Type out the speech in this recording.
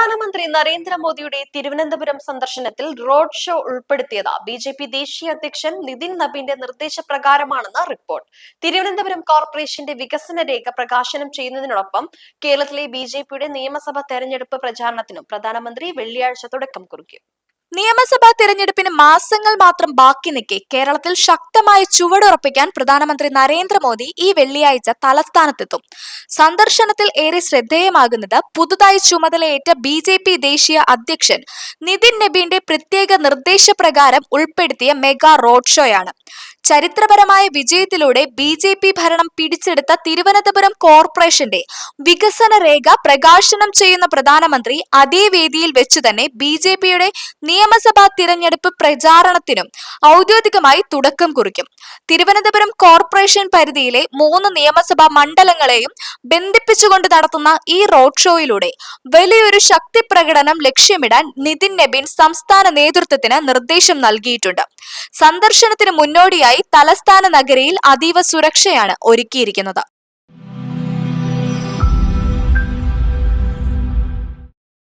പ്രധാനമന്ത്രി നരേന്ദ്രമോദിയുടെ തിരുവനന്തപുരം സന്ദർശനത്തിൽ റോഡ് ഷോ ഉൾപ്പെടുത്തിയത് ബി ജെ പി ദേശീയ അധ്യക്ഷൻ നിതിൻ നബിന്റെ നിർദ്ദേശപ്രകാരമാണെന്ന് റിപ്പോർട്ട്. തിരുവനന്തപുരം കോർപ്പറേഷന്റെ വികസന രേഖ പ്രകാശനം ചെയ്യുന്നതിനോടൊപ്പം കേരളത്തിലെ ബി നിയമസഭാ തെരഞ്ഞെടുപ്പ് പ്രചാരണത്തിനും പ്രധാനമന്ത്രി വെള്ളിയാഴ്ച തുടക്കം കുറിക്കും. നിയമസഭാ തിരഞ്ഞെടുപ്പിന് മാസങ്ങൾ മാത്രം ബാക്കി നിൽക്കെ കേരളത്തിൽ ശക്തമായ ചുവടുറപ്പിക്കാൻ പ്രധാനമന്ത്രി നരേന്ദ്രമോദി ഈ വെള്ളിയാഴ്ച തലസ്ഥാനത്തെത്തും. സന്ദർശനത്തിൽ ഏറെ ശ്രദ്ധേയമാകുന്നത് പുതുതായി ചുമതലയേറ്റ ബി ജെ പി ദേശീയ അധ്യക്ഷൻ നിതിൻ നബീന്റെ പ്രത്യേക നിർദ്ദേശപ്രകാരം ഉൾപ്പെടുത്തിയ മെഗാ റോഡ് ഷോയാണ്. ചരിത്രപരമായ വിജയത്തിലൂടെ ബി ജെ പി ഭരണം പിടിച്ചെടുത്ത തിരുവനന്തപുരം കോർപ്പറേഷന്റെ വികസന രേഖ പ്രകാശനം ചെയ്യുന്ന പ്രധാനമന്ത്രി അതേ വേദിയിൽ വെച്ചു തന്നെ ബി ജെ പിയുടെ നിയമസഭാ തിരഞ്ഞെടുപ്പ് പ്രചാരണത്തിനും ഔദ്യോഗികമായി തുടക്കം കുറിക്കും. തിരുവനന്തപുരം കോർപ്പറേഷൻ പരിധിയിലെ മൂന്ന് നിയമസഭാ മണ്ഡലങ്ങളെയും ബന്ധിപ്പിച്ചുകൊണ്ട് നടത്തുന്ന ഈ റോഡ് ഷോയിലൂടെ വലിയൊരു ശക്തി പ്രകടനം ലക്ഷ്യമിടാൻ നിതിൻ നബീൻ സംസ്ഥാന നേതൃത്വത്തിന് നിർദ്ദേശം നൽകിയിട്ടുണ്ട്. സന്ദർശനത്തിന് മുന്നോടിയായി തലസ്ഥാന നഗരിയിൽ അതീവ സുരക്ഷയാണ് ഒരുക്കിയിരിക്കുന്നത്.